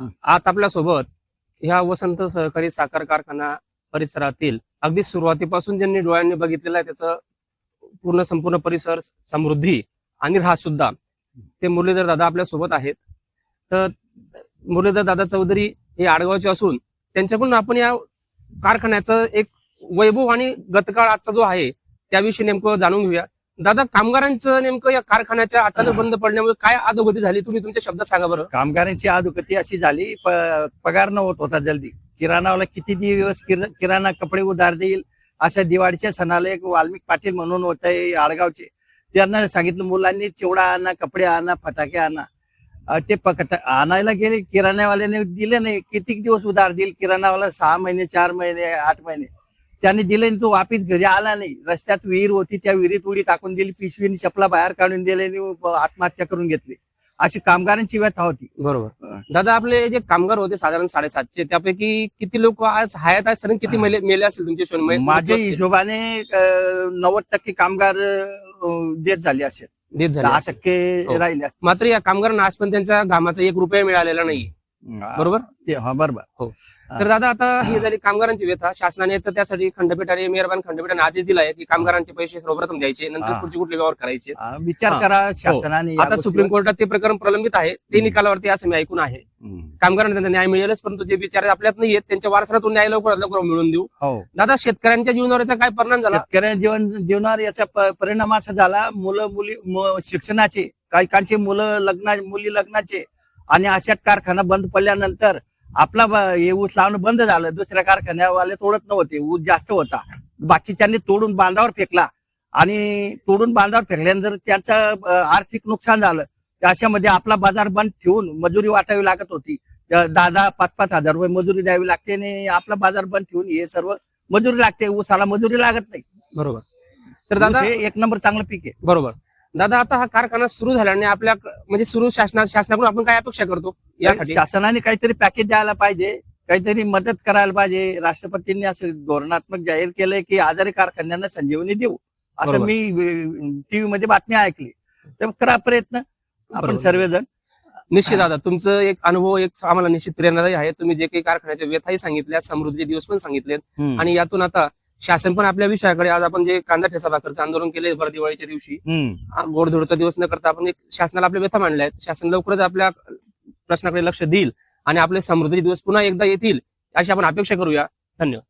आज आपल्यासोबत ह्या वसंत सहकारी साखर कारखाना परिसरातील अगदी सुरुवातीपासून ज्यांनी डोळ्यांनी बघितलेलं आहे त्याचं पूर्ण संपूर्ण परिसर समृद्धी आणि ऱ्हास सुद्धा. ते मुरलीधर दादा आपल्यासोबत आहेत. तर मुरलीधर दादा चौधरी हे आडगावचे असून त्यांच्याकडून आपण या कारखान्याचं एक वैभव आणि गतकाळ आजचा जो आहे त्याविषयी नेमकं जाणून घेऊया. दादा कामगारांचं नेमकं या कारखान्याच्या अचानक बंद पडल्यामुळे काय अधोगती झाली? तुम्ही तुमच्या शब्दात सांगा बरं. कामगारांची अधोगती अशी झाली प- पगार न होत होता जल्दी. किराणावाला किती दिवस किर- किराणा कपडे उधार देईल? अशा दिवाळीच्या सणाला एक वाल्मिक पाटील म्हणून होते आडगावचे. त्यांना सांगितलं मुलांनी चिवडा आणा कपडे आणा फटाके आणा. ते पकट आणायला गेले किराणावाल्याने दिले नाही. किती दिवस उधार देईल? किराणावाला सहा महिने चार महिने आठ महिने. त्यांनी दिले आणि तो वापिस घरी आला नाही रस्त्यात विहीर होती त्या विहिरीत उडी टाकून दिली पिशवीने चपला बाहेर काढून दिले आणि आत्महत्या करून घेतली अशी कामगारांची व्यथा होती बरोबर दादा आपले जे कामगार होते साधारण साडेसातशे त्यापैकी किती लोक आज हयात आहेत सर किती मेले असतील तुमच्या? माझ्या हिशोबाने नव्वद टक्के कामगार डेथ झाले असेल देत झाले. टक्के हो. राहिले. मात्र या कामगारांना आज पण त्यांच्या कामाचा एक रुपया मिळालेला नाही बरोबर? ते हा बरोबर. तर दादा आता ही झाली कामगारांची व्यथा. शासनाने तर त्यासाठी खंडपीठाने मेहरबान खंडपीठाने आदेश दिलाय की कामगारांचे पैसे सर्वप्रथम द्यायचे नंतर हा. पुढचे कुठले व्यवहार करायचे. विचार हा. करा शासनाने या आता. सुप्रीम कोर्टात ते प्रकरण प्रलंबित आहे. ते. निकालावरती असं मी ऐकून आहे. कामगारांना त्यांना न्याय मिळेलच परंतु जे बिचारे आपल्यात नाही आहेत त्यांच्या वारसातून न्याय लवकरात लवकर मिळून देऊ. हो. दादा शेतकऱ्यांच्या जीवनावर याचा काय परिणाम झाला? शेतकऱ्यांच्या जीवन जीवनावर याचा परिणाम असा झाला मुलं मुली शिक्षणाचे काही काहींचे मुलं लग्ना मुली लग्नाचे आणि अशात कारखाना बंद पडल्यानंतर आपला हे ऊस लावणं बंद झालं. दुसऱ्या कारखान्यावाले तोडत नव्हते. ऊस जास्त होता. बाकीच्यांनी तोडून बांधावर फेकला. आणि तोडून बांधावर फेकल्यानंतर त्याचं आर्थिक नुकसान झालं. तर अशामध्ये आपला बाजार बंद ठेवून मजुरी वाटावी लागत होती. दहा दहा पाच पाच हजार रुपये मजुरी द्यावी लागते आणि आपला बाजार बंद ठेवून हे सर्व मजुरी लागते. ऊसाला मजुरी लागत नाही. बरोबर. तर दादा हे एक नंबर चांगलं पीक आहे. बरोबर. दादा आता हा कारखाना सुरू झाल्याने आपल्या म्हणजे सुरू शासना शासनाकडून आपण काय अपेक्षा करतो यासाठी शासनाने काहीतरी पॅकेज द्यायला पाहिजे काहीतरी मदत करायला पाहिजे राष्ट्रपतींनी असं धोरणात्मक जाहीर केलंय की आजारी कारखान्यांना संजीवनी देऊ असं. मी टीव्ही मध्ये बातमी ऐकली तर करा प्रयत्न आपण. सर्वजण निश्चित दादा तुमचं एक अनुभव एक आम्हाला निश्चित प्रेरणादायी आहे तुम्ही जे काही कारखान्याच्या व्यथाही सांगितल्या समृद्धीचे दिवस पण सांगितलेत. आणि यातून आता शासन पण आपल्या विषयाकडे आज आपण जे कांदा ठेसा भाकरचं आंदोलन केले भर दिवाळीच्या दिवशी. गोडधोडचा दिवस न करता आपण एक शासनाला आपल्या व्यथा मांडल्या आहेत. शासन लवकरच आपल्या प्रश्नाकडे लक्ष देईल आणि आपले समृद्धीचे दिवस पुन्हा एकदा येतील अशी आपण अपेक्षा करूया. धन्यवाद.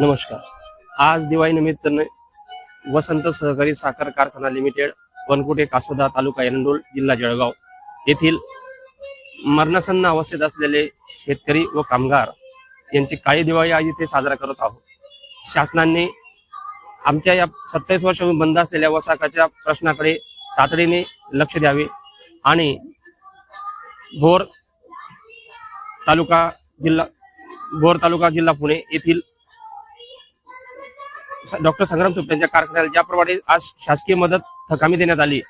नमस्कार. आज दिवाळी निमित्ताने वसंत सहकारी साखर कारखाना लिमिटेड वनकुटे कासोदा तालुका एरंडोल जिल्हा जळगाव येथील मरणासन्न अवस्थेत असलेले शेतकरी व कामगार यांची काळी दिवाळी आज इथे साजरा करत आहोत. शासनाने आमच्या या सत्तावीस वर्ष बंद असलेल्या वसाकाच्या प्रश्नाकडे तातडीने लक्ष द्यावे आणि भोर तालुका जिल्हा भोर तालुका जिल्हा पुणे येथील डॉक्टर संग्राम तुप यांच्या कारखान्याला ज्याप्रमाणे आज शासकीय मदत थकामी देण्यात आली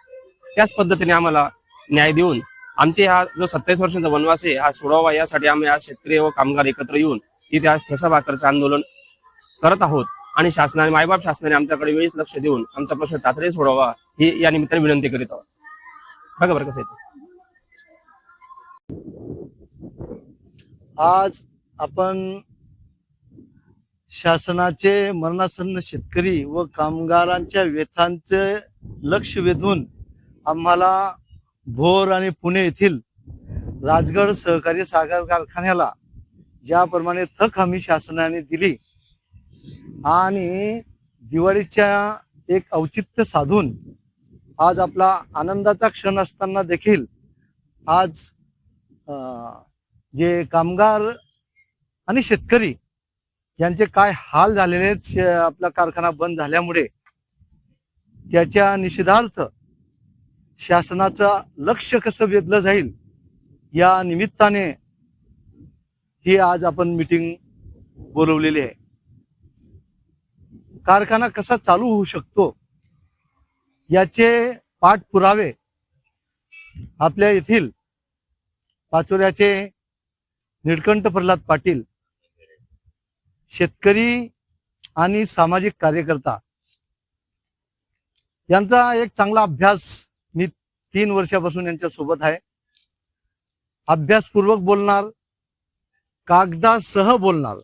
त्याच पद्धतीने आम्हाला न्याय देऊन आमचे हा जो सत्तावीस वर्षांचा वनवास आहे हा सोडावा यासाठी आम्ही आज शेतकरी व कामगार एकत्र येऊन इथे आज ठेसा भाकरचं आंदोलन करत आहोत. आणि शासनाने मायबाप शासनाने आमच्याकडे वेळीच लक्ष देऊन आमचा प्रश्न तातडीने सोडवा ही या निमित्ताने विनंती करीत आहोत. बघा बरं कसं आज आपण शासनाचे मरणासन्न शेतकरी व कामगारांच्या व्यथांचे लक्ष वेधून आम्हाला भोर आणि पुणे येथील राजगड सहकारी साखर कारखान्याला ज्याप्रमाणे थक हमी शासनाने दिली आणि दिवाळीच्या एक औचित्य साधून आज आपला आनंदाचा क्षण असताना देखील आज जे कामगार आणि शेतकरी यांचे काय हाल झालेले आहेत आपला कारखाना बंद झाल्यामुळे त्याच्या निषेधार्थ शासनाचं लक्ष कसं वेधलं जाईल या निमित्ताने ही आज आपण मीटिंग बोलवलेली आहे. कारखाना कसा चालू होऊ शकतो? याचे पाठपुरावे आपल्या येथील पाचोऱ्याचे निळकंठ प्रल्हाद पाटील शेतकरी आणि सामाजिक कार्यकर्ता यांचा एक चांगला अभ्यास मी तीन वर्षापासून यांच्या सोबत आहे. अभ्यासपूर्वक बोलणार कागदासह बोलणार.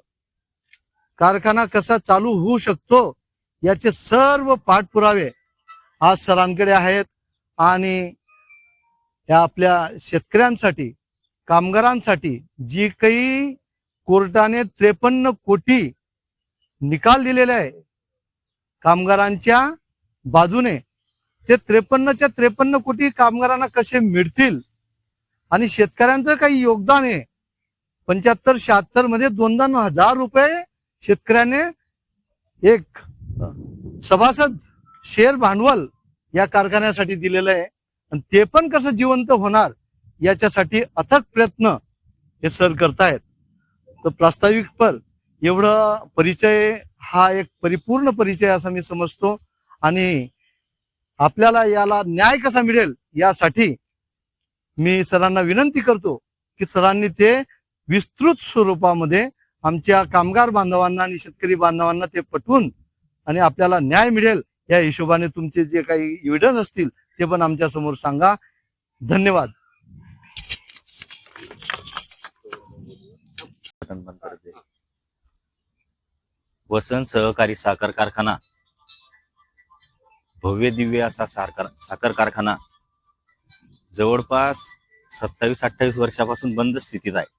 कारखाना कसा चालू होऊ शकतो याचे सर्व पाठपुरावे आज सरांकडे आहेत आणि या आपल्या शेतकऱ्यांसाठी कामगारांसाठी जी काही कोर्टाने त्रेपन्न कोटी निकाल दिलेले आहे कामगारांच्या बाजूने ते त्रेपन्नच्या त्रेपन्न कोटी कामगारांना कसे मिळतील आणि शेतकऱ्यांचं काही योगदान आहे पंच्याहत्तर शहात्तरमध्ये दोन दोन हजार रुपये शेतकऱ्याने एक सभासद शेअर भांडवल या कारखान्यासाठी दिलेलं आहे. आणि ते पण कसं जिवंत होणार याच्यासाठी अथक प्रयत्न हे सर करतायत. तर प्रास्ताविक पर एवढं परिचय हा एक परिपूर्ण परिचय असा मी समजतो. आणि आपल्याला याला न्याय कसा मिळेल यासाठी मी सरांना विनंती करतो की सरांनी ते विस्तृत स्वरूपामध्ये आमच्या कामगार बांधवांना आणि शेतकरी बांधवांना ते पटवून आणि आपल्याला न्याय मिळेल या हिशोबाने तुमचे जे काही एव्हिडन्स असतील ते पण आमच्यासमोर सांगा. धन्यवाद. वसन वसंत सहकारी साखर कारखाना. भव्य दिव्य असा साखर साखर कारखाना. जवळपास सत्तावीस अठ्ठावीस वर्षापासून बंद स्थितीत आहे.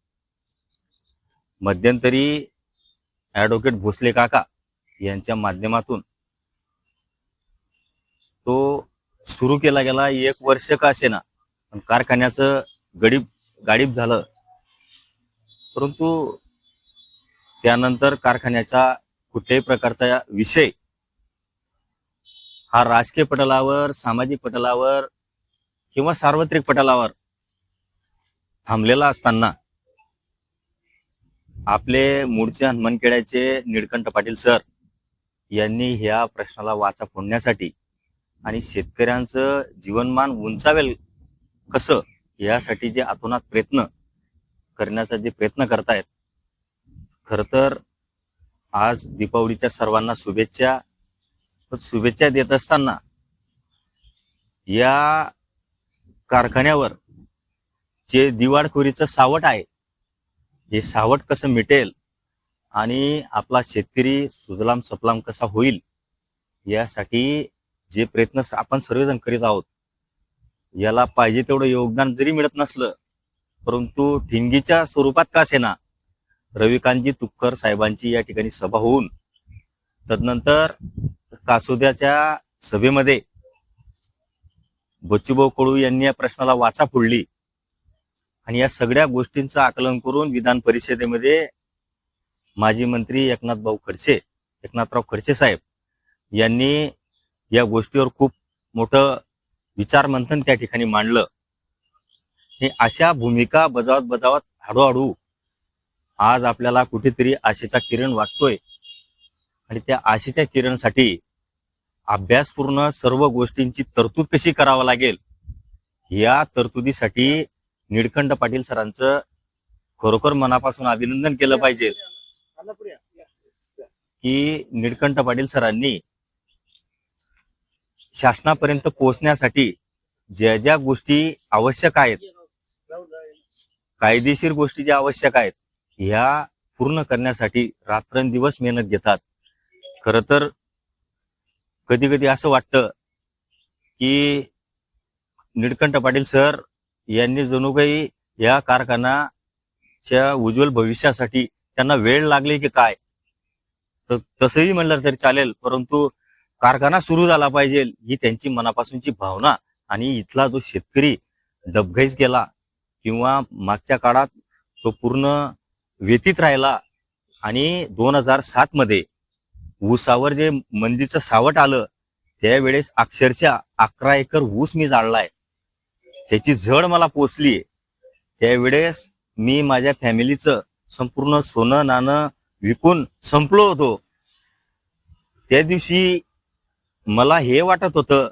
मध्यंतरी ॲडव्होकेट भोसले काका यांच्या माध्यमातून तो सुरू केला गेला एक वर्ष का असेना. पण कारखान्याचं गडीब गाडीब झालं. परंतु त्यानंतर कारखान्याचा कुठल्याही प्रकारचा विषय हा राजकीय पटलावर सामाजिक पटलावर किंवा सार्वत्रिक पटलावर थांबलेला असताना आपले मूळचे हनुमानखेड्याचे निळकंठ पाटील सर यांनी ह्या प्रश्नाला वाचा फोडण्यासाठी आणि शेतकऱ्यांचं जीवनमान उंचावेल कसं यासाठी जे अतोनात प्रयत्न करण्याचा जे प्रयत्न करतायत खर तर आज दीपावलीच्या सर्वांना शुभेच्छा. शुभेच्छा देत असताना या कारखान्यावर जे दिवाळखोरीचं सावट आहे हे सावट कसं मिटेल आणि आपला शेतकरी सुजलाम सफलाम कसा होईल यासाठी जे प्रयत्न आपण सर्वजण करीत आहोत याला पाहिजे तेवढं योगदान जरी मिळत नसलं परंतु ठिणगीच्या स्वरूपात का असेना रविकांतजी तुक्कर साहेबांची या ठिकाणी सभा होऊन तदनंतर कासोद्याच्या सभेमध्ये बच्चूभाऊ कडू यांनी या प्रश्नाला वाचा फोडली. आणि या सगळ्या गोष्टींचं आकलन करून विधान परिषदेमध्ये माजी मंत्री एकनाथ भाऊ खडसे एकनाथराव खडसे साहेब यांनी या गोष्टीवर खूप मोठं विचार मंथन त्या ठिकाणी मांडलं. हे अशा भूमिका बजावत बजावत हळूहळू आज आपल्याला कुठेतरी आशेचा किरण वाटतोय. आणि त्या आशेच्या किरणसाठी अभ्यासपूर्ण सर्व गोष्टींची तरतूद कशी करावं लागेल? या तरतुदीसाठी निळकंठ पाटील सरांचं खरोखर मनापासून अभिनंदन केलं पाहिजे. की निळकंठ पाटील सरांनी शासनापर्यंत पोहोचण्यासाठी ज्या ज्या गोष्टी आवश्यक आहेत कायदेशीर गोष्टी ज्या आवश्यक आहेत ह्या पूर्ण करण्यासाठी रात्रंदिवस मेहनत घेतात. खर तर कधी कधी असं वाटतं की निळकंठ पाटील सर यांनी जणू काही या कारखानाच्या उज्ज्वल भविष्यासाठी त्यांना वेळ लागली की काय? तर तसंही म्हणलं तरी चालेल परंतु कारखाना सुरू झाला पाहिजे ही त्यांची मनापासूनची भावना आणि इथला जो शेतकरी डबघाईस गेला किंवा मागच्या काळात तो पूर्ण व्यतीत राहिला आणि दोन हजार सात मध्ये ऊसावर जे मंदीचं सावट आलं त्यावेळेस अक्षरशः अकरा एकर ऊस मी जाळलाय. त्याची झड मला पोचली त्यावेळेस मी माझ्या फॅमिलीचं संपूर्ण सोनं नाणं विकून संपलो होतो. त्या दिवशी मला हे वाटत होतं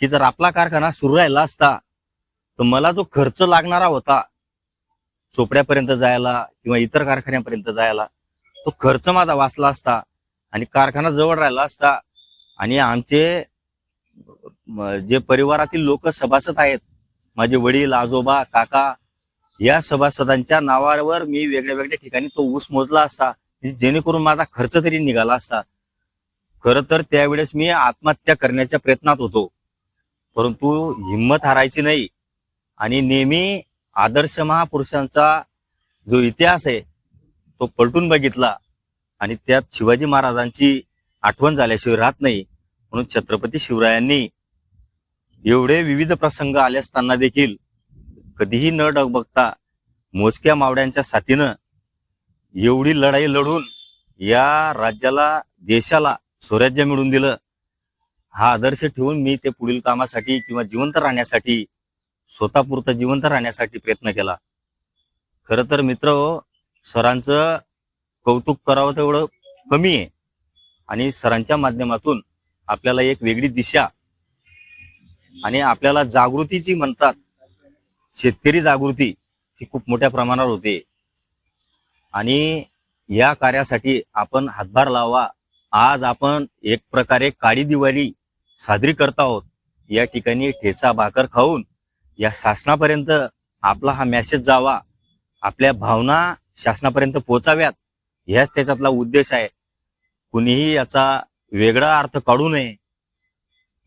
की जर आपला कारखाना सुरू राहिला असता तर मला जो खर्च लागणारा होता चोपड्यापर्यंत जायला किंवा इतर कारखान्यापर्यंत जायला तो खर्च माझा वाचला असता आणि कारखाना जवळ राहिला असता. आणि आमचे जे परिवारातील लोक सभासद आहेत माझे वडील आजोबा काका या सभासदांच्या नावावर मी वेगळ्या वेगळ्या ठिकाणी तो ऊस मोजला असता जेणेकरून माझा खर्च तरी निघाला असता. खर तर त्यावेळेस मी आत्महत्या करण्याच्या प्रयत्नात होतो. परंतु हिंमत हारायची नाही. आणि नेहमी आदर्श महापुरुषांचा जो इतिहास आहे तो पलटून बघितला. आणि त्यात शिवाजी महाराजांची आठवण झाल्याशिवाय राहत नाही. म्हणून छत्रपती शिवरायांनी एवढे विविध प्रसंग आले असताना देखील कधीही न डगबगता मोजक्या मावड्यांच्या साथीनं एवढी लढाई लढून या राज्याला देशाला स्वराज्य मिळवून दिलं. हा आदर्श ठेवून मी ते पुढील कामासाठी किंवा जिवंत राहण्यासाठी स्वतःपुरतं जिवंत राहण्यासाठी प्रयत्न केला. खर तर मित्र सरांचं कौतुक करावं तेवढं कमी आहे. आणि सरांच्या माध्यमातून आपल्याला एक वेगळी दिशा आणि आपल्याला जागृती जी म्हणतात शेतकरी जागृती ही खूप मोठ्या प्रमाणावर होते. आणि या कार्यासाठी आपण हातभार लावा. आज आपण एक प्रकारे काळी दिवाळी साजरी करत आहोत. या ठिकाणी ठेचा भाकर खाऊन या शासनापर्यंत आपला हा मेसेज जावा. आपल्या भावना शासनापर्यंत पोहोचाव्यात. ह्याच त्याच्यातला उद्देश आहे. कुणीही याचा वेगळा अर्थ काढू नये.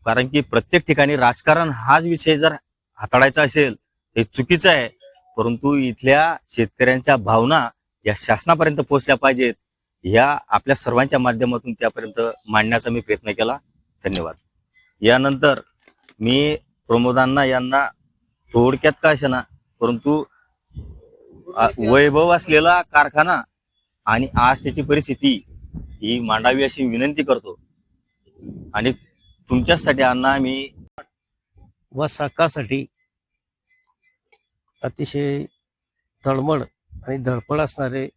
कारण की प्रत्येक ठिकाणी राजकारण हाच विषय जर हाताळायचा असेल हे चुकीचं आहे. परंतु इथल्या शेतकऱ्यांच्या भावना या शासनापर्यंत पोहोचल्या पाहिजेत या आपल्या सर्वांच्या माध्यमातून त्यापर्यंत मांडण्याचा मी प्रयत्न केला. धन्यवाद. यानंतर मी प्रमोदांना यांना थोडक्यात का असेना परंतु वैभव असलेला कारखाना आणि आज त्याची परिस्थिती ही मांडावी अशी विनंती करतो. आणि तुमच्यासाठी अण्णा मी व साकासाठी अतिशय तळमळ आणि धडपड असणारे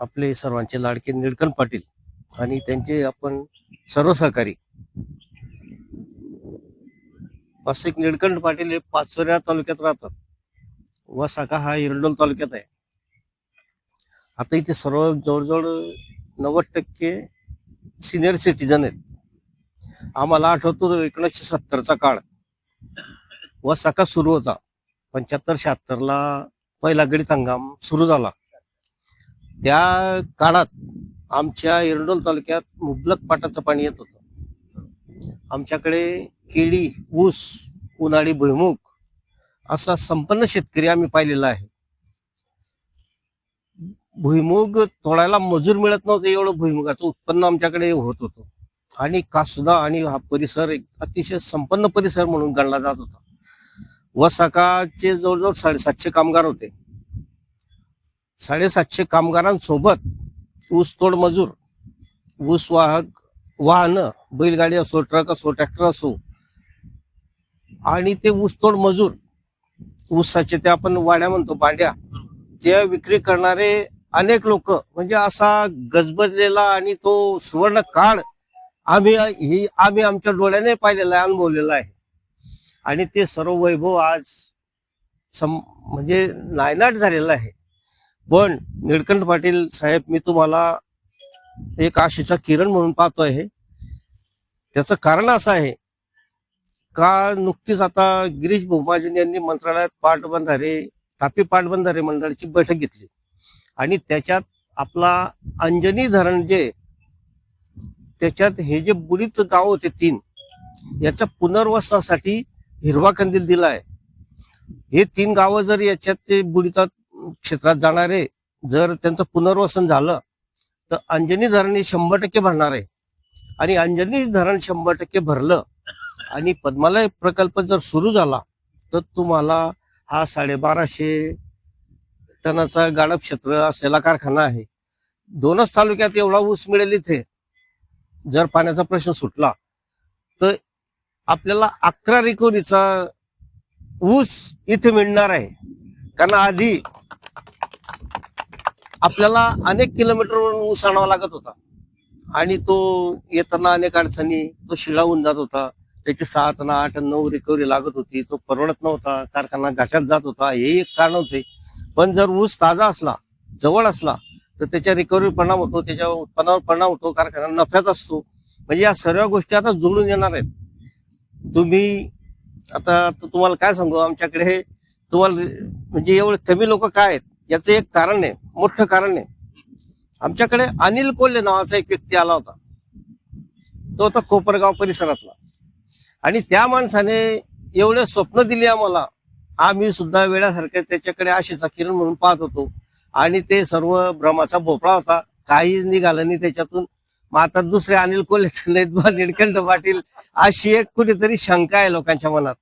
आपले सर्वांचे लाडके निळकंठ पाटील आणि त्यांचे आपण सर्व सहकारी. वास्तविक निळकंठ पाटील हे पाचोऱ्या तालुक्यात राहतात. व साका हा इरडोल तालुक्यात आहे. आता इथे सर्व जवळजवळ नव्वद टक्के सिनियर सिटीजन आहेत. आम्हाला आठवतो एकोणीसशे सत्तरचा काळ. व सकाळ सुरू होता. पंच्याहत्तर शहात्तरला पहिला गणित हंगाम सुरू झाला. त्या काळात आमच्या एरडोल तालुक्यात मुबलक पाटाचं पाणी येत होतं. आमच्याकडे केळी ऊस उन्हाळी भुईमुग असा संपन्न शेतकरी आम्ही पाहिलेला आहे. भुईमुग तोडायला मजूर मिळत नव्हते एवढं भुईमुगाचं उत्पन्न आमच्याकडे होत होतं. आणि कासुदा आणि हा परिसर एक अतिशय संपन्न परिसर म्हणून गणला जात होता. व सकाळचे जवळजवळ साडेसातशे कामगार होते. साडेसातशे कामगारांसोबत ऊसतोड मजूर ऊस वाहक वाहनं बैलगाडी असो ट्रक असो ट्रॅक्टर असो आणि ते ऊसतोड मजूर ऊसाचे ते आपण वाड्या म्हणतो बांड्या त्या विक्री करणारे अनेक लोक म्हणजे असा गजबजलेला आणि तो सुवर्ण काळ आम्ही ही आम्ही आमच्या डोळ्याने पाहिलेला आहे अनुभवलेला आहे. आणि ते सर्व वैभव आज सम म्हणजे नायनाट झालेलं आहे. पण निळकंठ पाटील साहेब मी तुम्हाला एक आशेचा किरण म्हणून पाहतो आहे त्याचं कारण असं आहे का नुकतीच आता गिरीश भोमाजन यांनी मंत्रालयात पाटबंधारे तापी पाटबंधारे मंडळाची बैठक घेतली. आणि त्याच्यात आपला अंजनी धरण जे त्याच्यात हे जे बुडीत गाव होते तीन याच्या पुनर्वसनासाठी हिरवा कंदील दिला आहे हे तीन गावं जर याच्यात ते बुडीतात क्षेत्रात जाणारे जर त्यांचं पुनर्वसन झालं तर अंजनी धरण हे शंभर टक्के भरणार आहे. आणि अंजनी धरण शंभर टक्के भरलं आणि पद्मालय प्रकल्प जर सुरू झाला तर तुम्हाला हा साडेबाराशे टनाचा गाडप क्षेत्र असलेला कारखाना आहे. दोनच तालुक्यात एवढा ऊस मिळेल इथे. जर पाण्याचा प्रश्न सुटला तर आपल्याला अकरा रिकोरीचा ऊस इथे मिळणार आहे. कारण आधी आपल्याला अनेक किलोमीटरवरून ऊस आणावा लागत होता. आणि तो येताना अनेक अडचणी तो शिळावून जात होता. त्याची सात ना आठ नऊ रिकव्हरी लागत होती तो परवडत नव्हता कारखाना घाट्यात जात होता हे एक कारण होते. पण जर ऊस ताजा असला जवळ असला तर त्याच्या रिकव्हरी परिणाम होतो त्याच्या उत्पन्नावर परिणाम होतो कारखाना नफ्यात असतो. म्हणजे या सर्व गोष्टी आता जुळून येणार आहेत. तुम्ही आता तुम्हाला काय सांगू? आमच्याकडे हे तुम्हाला म्हणजे एवढे कमी लोक काय आहेत? याचं एक कारण आहे मोठं कारण आहे. आमच्याकडे अनिल कोल्हे नावाचा एक व्यक्ती आला होता. तो होता कोपरगाव परिसरातला. आणि त्या माणसाने एवढे स्वप्न दिली आम्हाला. आम्ही सुद्धा वेळासारखे त्याच्याकडे आशेचा किरण म्हणून पाहत होतो. आणि ते सर्व भ्रमाचा भोपळा होता. काहीच निघालं नाही त्याच्यातून. मग आता दुसरे अनिल कोल्हे निळकंठ पाटील अशी एक कुठेतरी शंका आहे लोकांच्या मनात.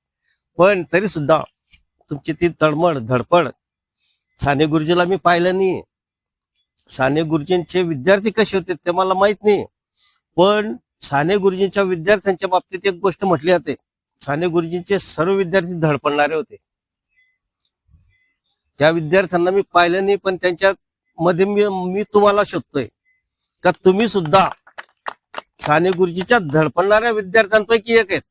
पण तरी सुद्धा तुमची ती तळमळ धडपड साने गुरुजीला मी पाहिलं नाही. साने गुरुजींचे विद्यार्थी कसे होते ते मला माहीत नाही. पण साने गुरुजींच्या विद्यार्थ्यांच्या बाबतीत एक गोष्ट म्हटली जाते. साने गुरुजींचे सर्व विद्यार्थी धडपडणारे होते. त्या विद्यार्थ्यांना मी पाहिलं नाही पण त्यांच्या मध्ये मी मी तुम्हाला शोधतोय. का तुम्ही सुद्धा साने गुरुजीच्या धडपडणाऱ्या विद्यार्थ्यांपैकी एक आहेत.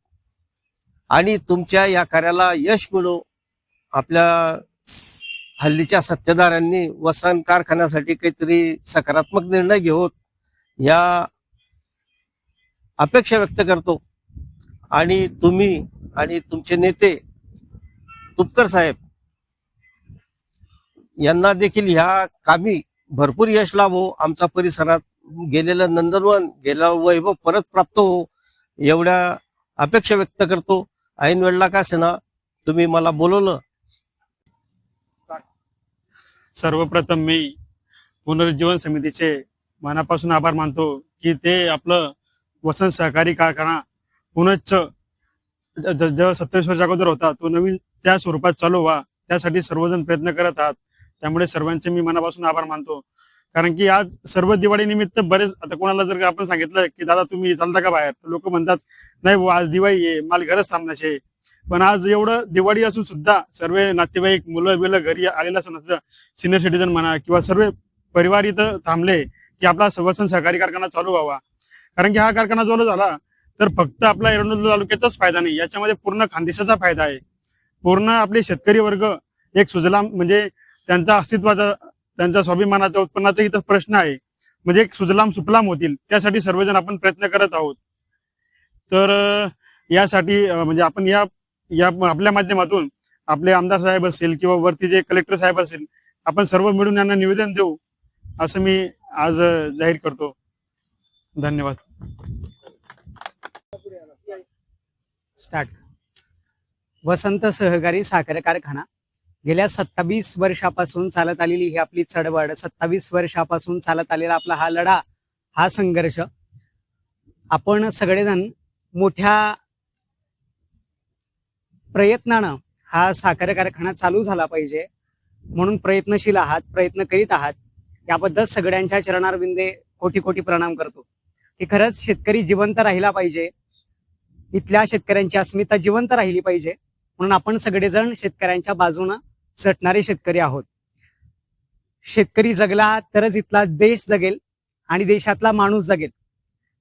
आणि तुमच्या या कार्याला यश मिळो. आपल्या हल्लीच्या सत्तेदारांनी वसन कारखान्यासाठी काहीतरी सकारात्मक निर्णय घेऊन या अपेक्षा व्यक्त करतो. आणि तुम्ही आणि तुमचे नेते तुपकर साहेब यांना देखील ह्या कामी भरपूर यश लाभो. आमच्या परिसरात गेलेलं नंदनवन गेला वैभव परत प्राप्त हो एवढ्या अपेक्षा व्यक्त करतो. ऐन वेळला का सेना तुम्ही मला बोलवलं. सर्वप्रथम मी पुनरुज्जीवन समितीचे मनापासून आभार मानतो की ते आपलं वसंत सहकारी कारखाना पुनश्च जेव्हा सत्तावीस वर्ष अगोदर होता. तो नवीन त्या स्वरूपात चालू व्हा. त्यासाठी सर्वजण प्रयत्न करत आहात. त्यामुळे सर्वांचे मी मनापासून आभार मानतो. कारण की आज सर्व दिवाळी निमित्त बरेच आता कोणाला जर आपण सांगितलं की दादा तुम्ही चालता का बाहेर? लोक म्हणतात नाही आज दिवाळी आहे माल घरच थांबण्याचे पण आज एवढं दिवाळी असून सुद्धा सर्व नातेवाईक मुलं बिलं घरी आलेलं असं सिनियर सिटीजन म्हणा किंवा सर्व परिवार इथं थांबले की आपला सवसन सहकारी कारखाना चालू व्हावा. कारण की हा कारखाना चालू झाला तर फक्त आपला एरंडोल तालुक्यातच फायदा नाही. याच्यामध्ये पूर्ण खानदेशाचा फायदा आहे. पूर्ण आपले शेतकरी वर्ग एक सुजलाम म्हणजे त्यांचा अस्तित्वाचा त्यांच्या स्वाभिमानाच्या उत्पन्नाचा इथं प्रश्न आहे. म्हणजे एक सुजलाम सुफलाम होतील त्यासाठी सर्वजण आपण प्रयत्न करत आहोत. तर यासाठी म्हणजे आपण या या आपल्या माध्यमातून आपले आमदार साहेब असेल किंवा वरती जे कलेक्टर साहेब असेल आपण सर्व मिळून यांना निवेदन देऊ असं मी आज जाहीर करतो. धन्यवाद. स्टार्ट. वसंत सहकारी साखर कारखाना. गेल्या सत्तावीस वर्षापासून चालत आलेली ही आपली चळवळ सत्तावीस वर्षापासून चालत आलेला आपला हा लढा हा संघर्ष आपण सगळेजण मोठ्या प्रयत्नानं हा साखर कारखाना चालू झाला पाहिजे म्हणून प्रयत्नशील आहात प्रयत्न करीत आहात. याबद्दल सगळ्यांच्या चरणारविंदे कोटी कोटी प्रणाम करतो. की खरंच शेतकरी जिवंत राहिला पाहिजे. इथल्या शेतकऱ्यांची अस्मिता जिवंत राहिली पाहिजे. म्हणून आपण सगळेजण शेतकऱ्यांच्या बाजूनं झटणारे शेतकरी आहोत. शेतकरी जगला तरच इथला देश जगेल आणि देशातला माणूस जगेल.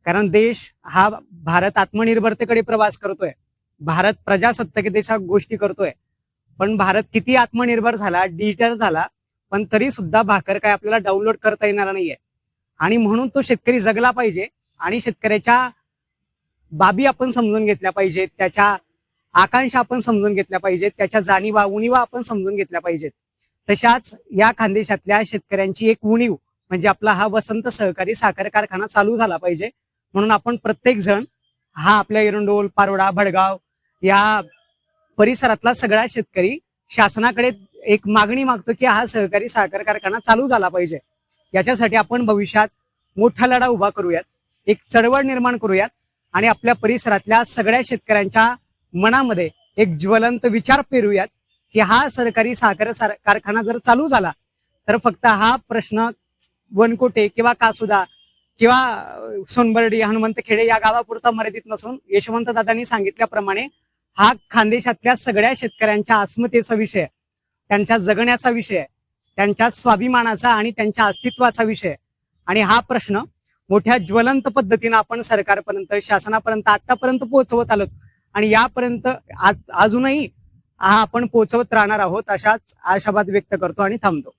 कारण देश हा भारत आत्मनिर्भरतेकडे प्रवास करतोय. भारत प्रजासत्ताकतेच्या गोष्टी करतोय. पण भारत किती आत्मनिर्भर झाला डिजिटल झाला पण तरी सुद्धा भाकर काय आपल्याला डाउनलोड करता येणार नाहीये. आणि म्हणून तो शेतकरी जगला पाहिजे आणि शेतकऱ्याच्या बाबी आपण समजून घेतल्या पाहिजेत त्याच्या आकांक्षा आपण समजून घेतल्या पाहिजेत त्याच्या जाणीवा उणीवा आपण समजून घेतल्या पाहिजेत. तशाच या खानदेशातल्या शेतकऱ्यांची एक उणीव म्हणजे आपला हा वसंत सहकारी साखर कारखाना चालू झाला पाहिजे. म्हणून आपण प्रत्येक जण हा आपल्या एरंडोल पारोडा भडगाव या परिसरातला सगळा शेतकरी शासनाकडे एक मागणी मागतो की हा सहकारी साखर कारखाना चालू झाला पाहिजे. याच्यासाठी आपण भविष्यात मोठा लढा उभा करूयात एक चळवळ निर्माण करूयात आणि आपल्या परिसरातल्या सगळ्या शेतकऱ्यांच्या मनामध्ये एक ज्वलंत विचार पेरूयात की हा सरकारी साखर सार- कारखाना जर चालू झाला तर फक्त हा प्रश्न वनकोटे किंवा कासुदा किंवा सोनबर्डी हनुमंत खेडे या गावापुरता मर्यादित नसून यशवंत दादांनी सांगितल्याप्रमाणे हा खानदेशातल्या सगळ्या शेतकऱ्यांच्या अस्मितेचा विषय त्यांच्या जगण्याचा विषय त्यांच्या स्वाभिमानाचा आणि त्यांच्या अस्तित्वाचा विषय आणि हा प्रश्न मोठ्या ज्वलंत पद्धतीनं आपण सरकारपर्यंत शासनापर्यंत आतापर्यंत पोहोचवत आलो आणि यापर्यंत आज- अजूनही हा आपण पोचवत राहणार आहोत अशाच आशावाद व्यक्त करतो आणि थांबतो.